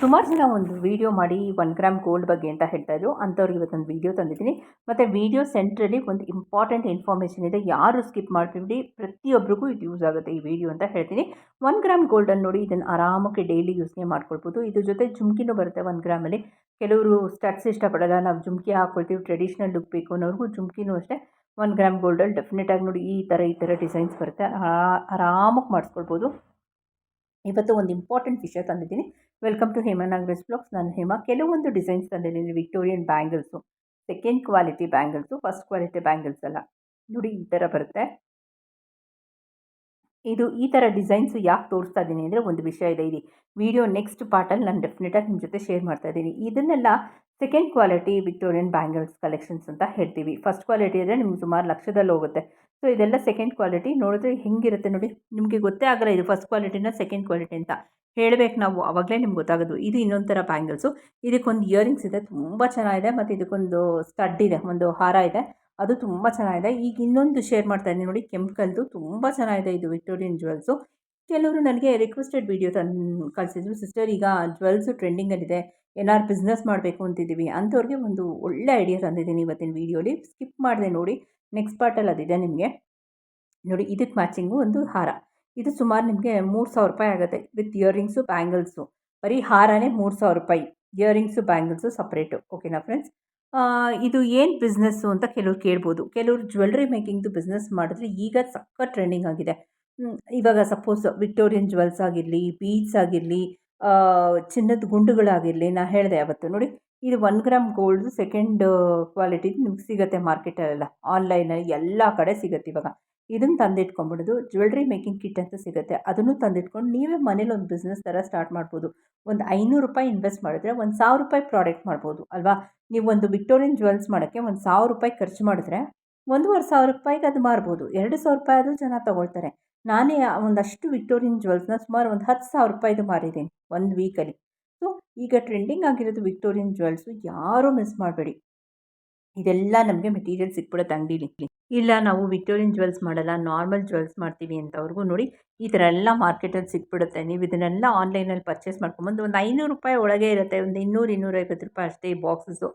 ಸುಮಾರು ಜನ ಒಂದು ವೀಡಿಯೋ ಮಾಡಿ ಒನ್ ಗ್ರಾಮ್ ಗೋಲ್ಡ್ ಬಗ್ಗೆ ಅಂತ ಹೇಳ್ತಾ ಇದ್ರು. ಅಂಥವ್ರಿಗೆ ಇವತ್ತೊಂದು ವೀಡಿಯೋ ತಂದಿದ್ದೀನಿ. ಮತ್ತು ವೀಡಿಯೋ ಸೆಂಟ್ರಲ್ಲಿ ಒಂದು ಇಂಪಾರ್ಟೆಂಟ್ ಇನ್ಫಾರ್ಮೇಷನ್ ಇದೆ. ಯಾರು ಸ್ಕಿಪ್ ಮಾಡ್ತೀವಿ ಪ್ರತಿಯೊಬ್ಬರಿಗೂ ಇದು ಯೂಸ್ ಆಗುತ್ತೆ ಈ ವಿಡಿಯೋ ಅಂತ ಹೇಳ್ತೀನಿ. ಒನ್ ಗ್ರಾಮ್ ಗೋಲ್ಡನ್ನು ನೋಡಿ ಇದನ್ನು ಆರಾಮಕ್ಕೆ ಡೈಲಿ ಯೂಸ್ನೇ ಮಾಡ್ಕೊಳ್ಬೋದು. ಇದ್ರ ಜೊತೆ ಜುಮ್ಕಿನೂ ಬರುತ್ತೆ ಒನ್ ಗ್ರಾಮಲ್ಲಿ ಕೆಲವರು ಸ್ಟಡ್ಸ್ ಇಷ್ಟಪಡಲ್ಲ. ನಾವು ಜುಮ್ಕಿ ಹಾಕ್ಕೊಳ್ತೀವಿ ಟ್ರೆಡಿಷ್ನಲ್ ಲುಕ್ ಬೇಕು ಅನ್ನೋರಿಗೂ ಜುಮ್ಕಿನೂ ಅಷ್ಟೇ. ಒನ್ ಗ್ರಾಮ್ ಗೋಲ್ಡಲ್ಲಿ ಡೆಫಿನೆಟಾಗಿ ನೋಡಿ ಈ ಥರ ಈ ಥರ ಡಿಸೈನ್ಸ್ ಬರುತ್ತೆ. ಆರಾಮಕ್ಕೆ ಮಾಡಿಸ್ಕೊಳ್ಬೋದು. ಇವತ್ತು ಒಂದು ಇಂಪಾರ್ಟೆಂಟ್ ವಿಷಯ ತಂದಿದ್ದೀನಿ. Welcome to Hema Nagaraj blogs ನಾನು ಹೇಮಾ. ಕೆಲವೊಂದು ಡಿಸೈನ್ಸ್ ತಂದಿದ್ದೀನಿ. Victorian bangles second quality bangles first quality bangles ಅಲ್ಲ ನೋಡಿ, ಈ ಥರ ಬರುತ್ತೆ. ಇದು ಈ ಥರ ಡಿಸೈನ್ಸು ಯಾಕೆ ತೋರಿಸ್ತಾ ಇದ್ದೀನಿ ಅಂದರೆ ಒಂದು ವಿಷಯ ಇದೆ. ಇಲ್ಲಿ ವಿಡಿಯೋ ನೆಕ್ಸ್ಟ್ ಪಾರ್ಟಲ್ಲಿ ನಾನು ಡೆಫಿನೆಟಾಗಿ ನಿಮ್ಮ ಜೊತೆ ಶೇರ್ ಮಾಡ್ತಾ ಇದ್ದೀನಿ ಇದನ್ನೆಲ್ಲ second quality Victorian bangles collections ಅಂತ ಹೇಳ್ತೀವಿ. ಫಸ್ಟ್ ಕ್ವಾಲಿಟಿ ಅಂದರೆ ನಿಮ್ಗೆ ಸುಮಾರು ಲಕ್ಷದಲ್ಲಿ ಹೋಗುತ್ತೆ. ಸೊ ಇದೆಲ್ಲ ಸೆಕೆಂಡ್ ಕ್ವಾಲಿಟಿ ನೋಡಿದ್ರೆ ಹೆಂಗಿರುತ್ತೆ ನೋಡಿ. ನಿಮಗೆ ಗೊತ್ತೇ ಆಗಲ್ಲ ಇದು ಫಸ್ಟ್ ಕ್ವಾಲಿಟಿನ ಸೆಕೆಂಡ್ ಕ್ವಾಲಿಟಿ ಅಂತ. ಹೇಳಬೇಕು ನಾವು. ಆವಾಗಲೇ ನಿಮ್ಗೆ ಗೊತ್ತಾಗೋದು. ಇದು ಇನ್ನೊಂದು ಥರ ಬ್ಯಾಂಗಲ್ಸು ಇದಕ್ಕೊಂದು ಇಯರಿಂಗ್ಸ್ ಇದೆ. ತುಂಬ ಚೆನ್ನಾಗಿದೆ. ಮತ್ತು ಇದಕ್ಕೊಂದು ಸ್ಟಡ್ ಇದೆ. ಒಂದು ಹಾರ ಇದೆ. ಅದು ತುಂಬ ಚೆನ್ನಾಗಿದೆ. ಈಗ ಇನ್ನೊಂದು ಶೇರ್ ಮಾಡ್ತಾ ಇದ್ದೀನಿ ನೋಡಿ. ಕೆಂಪಲ್ದು ತುಂಬ ಚೆನ್ನಾಗಿದೆ ಇದು ವಿಕ್ಟೋರಿಯನ್ ಜ್ಯುವೆಲ್ಸು ಕೆಲವರು ನನಗೆ ರಿಕ್ವೆಸ್ಟೆಡ್ ವೀಡಿಯೋ ತಂದು ಕಳಿಸಿದ್ರು. ಸಿಸ್ಟರ್ ಈಗ ಜ್ಯುವೆಲ್ಸು ಟ್ರೆಂಡಿಂಗಲ್ಲಿದೆ ಏನಾದ್ರು ಬಿಸ್ನೆಸ್ ಮಾಡಬೇಕು ಅಂತಿದ್ದೀವಿ ಅಂಥವ್ರಿಗೆ ಒಂದು ಒಳ್ಳೆ ಐಡಿಯಾ ತಂದಿದ್ದೀನಿ ಇವತ್ತಿನ ವೀಡಿಯೋಲಿ ಸ್ಕಿಪ್ ಮಾಡಿದೆ ನೋಡಿ. ನೆಕ್ಸ್ಟ್ ಪಾರ್ಟಲ್ಲಿ ಅದಿದೆ ನಿಮಗೆ. ನೋಡಿ ಇದಕ್ಕೆ ಮ್ಯಾಚಿಂಗು ಒಂದು ಹಾರ. ಇದು ಸುಮಾರು ನಿಮಗೆ ಮೂರು ಸಾವಿರ ರೂಪಾಯಿ ಆಗುತ್ತೆ ವಿತ್ ಇಯರಿಂಗ್ಸು ಬ್ಯಾಂಗಲ್ಸು ಬರೀ ಹಾರನೇ ಮೂರು ಸಾವಿರ ರೂಪಾಯಿ. ಇಯರಿಂಗ್ಸು ಬ್ಯಾಂಗಲ್ಸು ಸಪ್ರೇಟು ಓಕೆನಾ ಫ್ರೆಂಡ್ಸ್ ಇದು ಏನು ಬಿಸ್ನೆಸ್ಸು ಅಂತ ಕೆಲವ್ರು ಕೇಳ್ಬೋದು. ಕೆಲವರು ಜ್ಯುವೆಲ್ರಿ ಮೇಕಿಂಗ್ದು ಬಿಸ್ನೆಸ್ ಮಾಡಿದ್ರೆ ಈಗ ಸಕ್ಕ ಟ್ರೆಂಡಿಂಗ್ ಆಗಿದೆ. ಇವಾಗ ಸಪೋಸ್ ವಿಕ್ಟೋರಿಯನ್ ಜ್ಯುವೆಲ್ಸ್ ಆಗಿರಲಿ ಬೀಡ್ಸ್ ಆಗಿರಲಿ ಚಿನ್ನದ ಗುಂಡುಗಳಾಗಿರಲಿ, ನಾ ಹೇಳಿದೆ ಯಾವತ್ತು ನೋಡಿ, ಇದು one gram gold second quality ನಿಮ್ಗೆ ಸಿಗುತ್ತೆ ಮಾರ್ಕೆಟಲ್ಲೆಲ್ಲ ಆನ್ಲೈನಲ್ಲಿ ಎಲ್ಲ ಕಡೆ ಸಿಗುತ್ತೆ ಇವಾಗ. ಇದನ್ನು ತಂದಿಟ್ಕೊಂಬಿಡೋದು ಜ್ಯುವೆಲ್ರಿ ಮೇಕಿಂಗ್ ಕಿಟ್ ಅಂತ ಸಿಗುತ್ತೆ. ಅದನ್ನು ತಂದಿಟ್ಕೊಂಡು ನೀವೇ ಮನೇಲಿ ಒಂದು ಬಿಸ್ನೆಸ್ ಥರ ಸ್ಟಾರ್ಟ್ ಮಾಡ್ಬೋದು. ಒಂದು ಐನೂರು ರೂಪಾಯಿ ಇನ್ವೆಸ್ಟ್ ಮಾಡಿದ್ರೆ ಒಂದು ಸಾವಿರ ರೂಪಾಯಿ ಪ್ರಾಡಕ್ಟ್ ಮಾಡ್ಬೋದು, ಅಲ್ವಾ? ನೀವು ಒಂದು ವಿಕ್ಟೋರಿಯನ್ ಜ್ಯುವೆಲ್ಸ್ ಮಾಡೋಕ್ಕೆ ಒಂದು ಸಾವಿರ ರೂಪಾಯಿ ಖರ್ಚು ಮಾಡಿದ್ರೆ ಒಂದೂವರೆ ಸಾವಿರ ರೂಪಾಯಿಗೆ ಅದು ಮಾರ್ಬೋದು. ಎರಡು ಸಾವಿರ ರೂಪಾಯಿ ಅದು ಜನ ತಗೊಳ್ತಾರೆ. ನಾನೇ ಒಂದಷ್ಟು ವಿಕ್ಟೋರಿಯನ್ ಜ್ಯುವೆಲ್ಸ್ನ ಸುಮಾರು ಒಂದು ಹತ್ತು ಸಾವಿರ ರೂಪಾಯಿದು ಮಾರಿದ್ದೀನಿ ಒಂದು ವೀಕಲ್ಲಿ ಸೊ ಈಗ ಟ್ರೆಂಡಿಂಗ್ ಆಗಿರೋದು ವಿಕ್ಟೋರಿಯನ್ ಜ್ಯುವೆಲ್ಸು ಯಾರೂ ಮಿಸ್ ಮಾಡಬೇಡಿ. ಇದೆಲ್ಲ ನಮಗೆ ಮೆಟೀರಿಯಲ್ ಸಿಕ್ಬಿಡುತ್ತೆ ಅಂಗಡಿಲಿ. ಇಲ್ಲ, ನಾವು ವಿಕ್ಟೋರಿಯನ್ ಜ್ಯುವೆಲ್ಸ್ ಮಾಡಲ್ಲ ನಾರ್ಮಲ್ ಜ್ಯುವೆಲ್ಸ್ ಮಾಡ್ತೀವಿ ಅಂತವ್ರಿಗೂ ನೋಡಿ ಈ ಥರ ಎಲ್ಲ ಮಾರ್ಕೆಟಲ್ಲಿ ಸಿಕ್ಬಿಡುತ್ತೆ. ನೀವು ಇದನ್ನೆಲ್ಲ ಆನ್ಲೈನಲ್ಲಿ ಪರ್ಚೇಸ್ ಮಾಡ್ಕೊಂಬಂದು ಒಂದು ಐನೂರು ರೂಪಾಯಿ ಒಳಗೆ ಇರುತ್ತೆ. ಒಂದು ಇನ್ನೂರು ಇನ್ನೂರೈವತ್ತು ರೂಪಾಯಿ ಅಷ್ಟೇ ಈ ಬಾಕ್ಸಸ್ಸು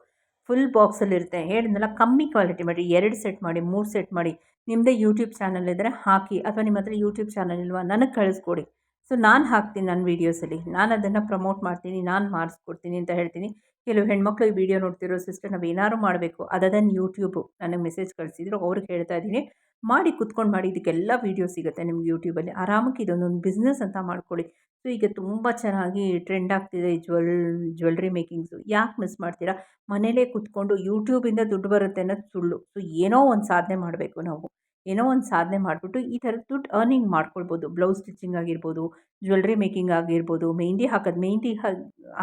ಫುಲ್ ಬಾಕ್ಸಲ್ಲಿರುತ್ತೆ ಹೇಳಿದ್ನಲ್ಲ, ಕಮ್ಮಿ ಕ್ವಾಲಿಟಿ ಮಾಡಿ, ಎರಡು ಸೆಟ್ ಮಾಡಿ, ಮೂರು ಸೆಟ್ ಮಾಡಿ ನಿಮ್ಮದೇ ಯೂಟ್ಯೂಬ್ ಚಾನಲ್ ಇದ್ದರೆ ಹಾಕಿ ಅಥವಾ ನಿಮ್ಮ ಹತ್ರ ಯೂಟ್ಯೂಬ್ ಚಾನಲ್ ಇಲ್ವಾ, ನನಗೆ ಕಳಿಸ್ಕೊಡಿ. ಸೊ ನಾನು ಹಾಕ್ತೀನಿ ನನ್ನ ವೀಡಿಯೋಸಲ್ಲಿ ನಾನು ಅದನ್ನು ಪ್ರಮೋಟ್ ಮಾಡ್ತೀನಿ, ನಾನು ಮಾಡಿಸ್ಕೊಡ್ತೀನಿ ಅಂತ ಹೇಳ್ತೀನಿ. ಕೆಲವು ಹೆಣ್ಮಕ್ಳು ಈ ವಿಡಿಯೋ ನೋಡ್ತಿರೋ ಸಿಸ್ಟರ್ ನಾವು ಏನಾದ್ರು ಮಾಡಬೇಕು ಅದನ್ನು ಯೂಟ್ಯೂಬು ನನಗೆ ಮೆಸೇಜ್ ಕಳಿಸಿದ್ರು ಅವ್ರಿಗೆ ಹೇಳ್ತಾ ಇದ್ದೀನಿ. ಮಾಡಿ ಕುತ್ಕೊಂಡು ಮಾಡಿ, ಇದಕ್ಕೆಲ್ಲ ವೀಡಿಯೋ ಸಿಗುತ್ತೆ ನಿಮ್ಗೆ ಯೂಟ್ಯೂಬಲ್ಲಿ ಆರಾಮಕ್ಕೆ ಇದೊಂದೊಂದು ಬಿಸ್ನೆಸ್ ಅಂತ ಮಾಡ್ಕೊಳ್ಳಿ ಸೊ, ಈಗ ತುಂಬ ಚೆನ್ನಾಗಿ ಟ್ರೆಂಡ್ ಆಗ್ತಿದೆ ಜ್ಯುವೆಲ್, ಜ್ಯುವೆಲ್ರಿ ಮೇಕಿಂಗ್ಸು. ಯಾಕೆ ಮಿಸ್ ಮಾಡ್ತೀರಾ? ಮನೇಲೇ ಕುತ್ಕೊಂಡು ಯೂಟ್ಯೂಬಿಂದ ದುಡ್ಡು ಬರುತ್ತೆ ಅನ್ನೋದು ಸುಳ್ಳು. ಸೊ, ಏನೋ ಒಂದು ಸಾಧನೆ ಮಾಡಬೇಕು ನಾವು. ಏನೋ ಒಂದು ಸಾಧನೆ ಮಾಡಿಬಿಟ್ಟು ಈ ಥರ ದುಡ್ಡು ಅರ್ನಿಂಗ್ ಮಾಡ್ಕೊಳ್ಬೋದು. ಬ್ಲೌಸ್ ಸ್ಟಿಚಿಂಗ್ ಆಗಿರ್ಬೋದು, ಜ್ಯುವೆಲ್ರಿ ಮೇಕಿಂಗ್ ಆಗಿರ್ಬೋದು, ಮೆಹಂದಿ ಹಾಕೋದು ಮೆಹಂದಿ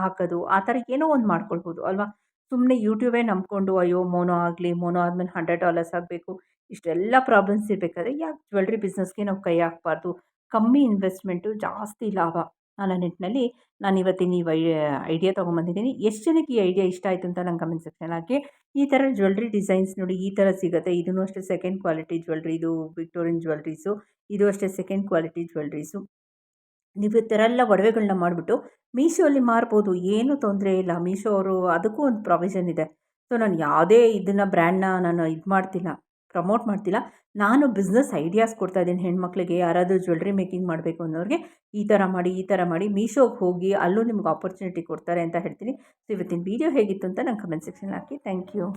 ಹಾಕೋದು, ಆ ಥರ ಏನೋ ಒಂದು ಮಾಡ್ಕೊಳ್ಬೋದು, ಅಲ್ವಾ? ಸುಮ್ಮನೆ ಯೂಟ್ಯೂಬೇ ನಂಬ್ಕೊಂಡು, ಅಯ್ಯೋ, ಮೋನೋ ಆಗಲಿ, ಮೋನೋ ಆದಮೇಲೆ ಹಂಡ್ರೆಡ್ ಡಾಲರ್ಸ್ ಆಗಬೇಕು, ಇಷ್ಟೆಲ್ಲ ಪ್ರಾಬ್ಲಮ್ಸ್ ಇರಬೇಕಾದ್ರೆ ಯಾಕೆ ಜ್ಯುವೆಲ್ರಿ ಬಿಸ್ನೆಸ್ಗೆ ನಾವು ಕೈ ಹಾಕ್ಬಾರ್ದು? ಕಮ್ಮಿ ಇನ್ವೆಸ್ಟ್ಮೆಂಟು ಜಾಸ್ತಿ ಲಾಭ. ನನ್ನ ನಿಟ್ಟಿನಲ್ಲಿ ನಾನು ಇವತ್ತಿನ ಈ ಐಡಿಯಾ ತೊಗೊಂಬಂದಿದ್ದೀನಿ. ಎಷ್ಟು ಜನಕ್ಕೆ ಈ ಐಡಿಯಾ ಇಷ್ಟ ಆಯಿತು ಅಂತ ನಂಗೆ ಕಮೆಂಟ್ ಸೆಕ್ಷನ್ ಹಾಕಿ. ಈ ಥರ ಜ್ಯುವೆಲ್ರಿ ಡಿಸೈನ್ಸ್ ನೋಡಿ, ಈ ಥರ ಸಿಗುತ್ತೆ. ಇದೂ ಅಷ್ಟೇ ಸೆಕೆಂಡ್ ಕ್ವಾಲಿಟಿ ಜ್ಯುವೆಲ್ರಿ ಇದು ವಿಕ್ಟೋರಿಯನ್ ಜ್ಯುವೆಲ್ರೀಸು ಇದು ಅಷ್ಟೇ ಸೆಕೆಂಡ್ ಕ್ವಾಲಿಟಿ ಜ್ಯುವೆಲ್ರೀಸು ನೀವು ಈ ಥರ ಎಲ್ಲ ಒಡವೆಗಳನ್ನ ಮಾಡಿಬಿಟ್ಟು ಮೀಶೋಲ್ಲಿ ಮಾರ್ಬೋದು. ಏನೂ ತೊಂದರೆ ಇಲ್ಲ. ಮೀಶೋ ಅವರು, ಅದಕ್ಕೂ ಒಂದು ಪ್ರಾವಿಷನ್ ಇದೆ. ಸೊ ನಾನು ಯಾವುದೇ ಇದನ್ನು ಬ್ರ್ಯಾಂಡ್ನ ನಾನು ಇದು ಮಾಡ್ತಿಲ್ಲ. ಪ್ರಮೋಟ್ ಮಾಡ್ತಿಲ್ಲ. ನಾನು ಬಿಸ್ನೆಸ್ ಐಡಿಯಾಸ್ ಕೊಡ್ತಾ ಇದ್ದೀನಿ. ಹೆಣ್ಮಕ್ಳಿಗೆ ಯಾರಾದರೂ ಜ್ಯುವೆಲ್ರಿ ಮೇಕಿಂಗ್ ಮಾಡಬೇಕು ಅನ್ನೋರಿಗೆ ಈ ಥರ ಮಾಡಿ, ಈ ಥರ ಮಾಡಿ ಮೀಶೋಗೆ ಹೋಗಿ ಅಲ್ಲೂ ನಿಮ್ಗೆ ಆಪರ್ಚುನಿಟಿ ಕೊಡ್ತಾರೆ ಅಂತ ಹೇಳ್ತೀನಿ. ಸೊ ಇವತ್ತಿನ ವೀಡಿಯೋ ಹೇಗಿತ್ತು ಅಂತ ನಂಗೆ comment section hockey. Thank you